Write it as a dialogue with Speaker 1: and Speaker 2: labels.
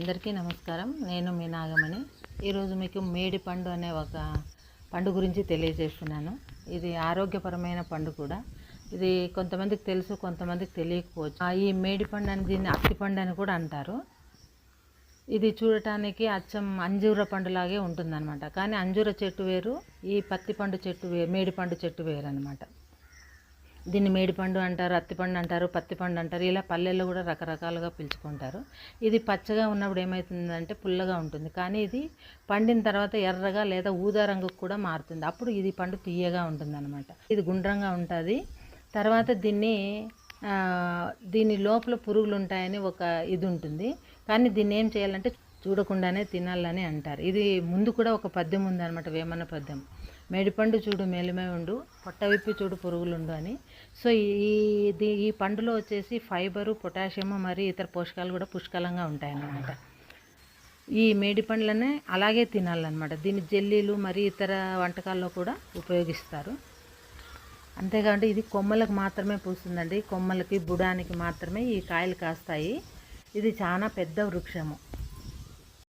Speaker 1: అందరికీ నమస్కారం. నేను మీ నాగమణి. ఈరోజు మీకు మేడి పండు అనే ఒక పండు గురించి తెలియజేస్తున్నాను. ఇది ఆరోగ్యపరమైన పండు కూడా. ఇది కొంతమందికి తెలుసు కొంతమందికి తెలియకపోవచ్చు. ఆ, ఈ మేడి పండు అని దీన్ని అత్తి పండు అని కూడా అంటారు. ఇది చూడటానికి అచ్చం అంజూర పండులాగే ఉంటుందన్నమాట. కానీ అంజూర చెట్టు వేరు ఈ పత్తి పండు చెట్టు వేరు మేడి పండు చెట్టు వేరు అనమాట దీన్ని మేడిపండు అంటారు అత్తిపండు అంటారు పత్తిపండు అంటారు ఇలా పల్లెల్లో కూడా రకరకాలుగా పిలుచుకుంటారు. ఇది పచ్చగా ఉన్నప్పుడు ఏమవుతుందంటే పుల్లగా ఉంటుంది. కానీ ఇది పండిన తర్వాత ఎర్రగా లేదా ఊదా రంగుకు కూడా మారుతుంది. అప్పుడు ఇది పండు తీయగా ఉంటుంది ఇది గుండ్రంగా ఉంటుంది. తర్వాత దీన్ని దీని లోపల పురుగులు ఉంటాయని ఒక ఇది ఉంటుంది. కానీ దీన్ని ఏం చేయాలంటే చూడకుండానే తినాలని అంటారు. ఇది ముందు కూడా ఒక పద్యం ఉందన్నమాట వేమన పద్యం. మేడిపండు చూడు మేలుమే ఉండు పొట్టవిప్పి చూడు పురుగులుండు అని. సో ఈ ఇది ఈ పండులో వచ్చేసి ఫైబరు పొటాషియము మరియు ఇతర పోషకాలు కూడా పుష్కలంగా ఉంటాయన్నమాట. ఈ మేడి పండ్లనే అలాగే తినాలన్నమాట. దీని జెల్లీలు మరియు ఇతర వంటకాల్లో కూడా ఉపయోగిస్తారు. అంతేకాకుండా ఇది కొమ్మలకు మాత్రమే పూస్తుందండి. కొమ్మలకి బుడానికి మాత్రమే ఈ కాయలు కాస్తాయి. ఇది చాలా పెద్ద వృక్షము.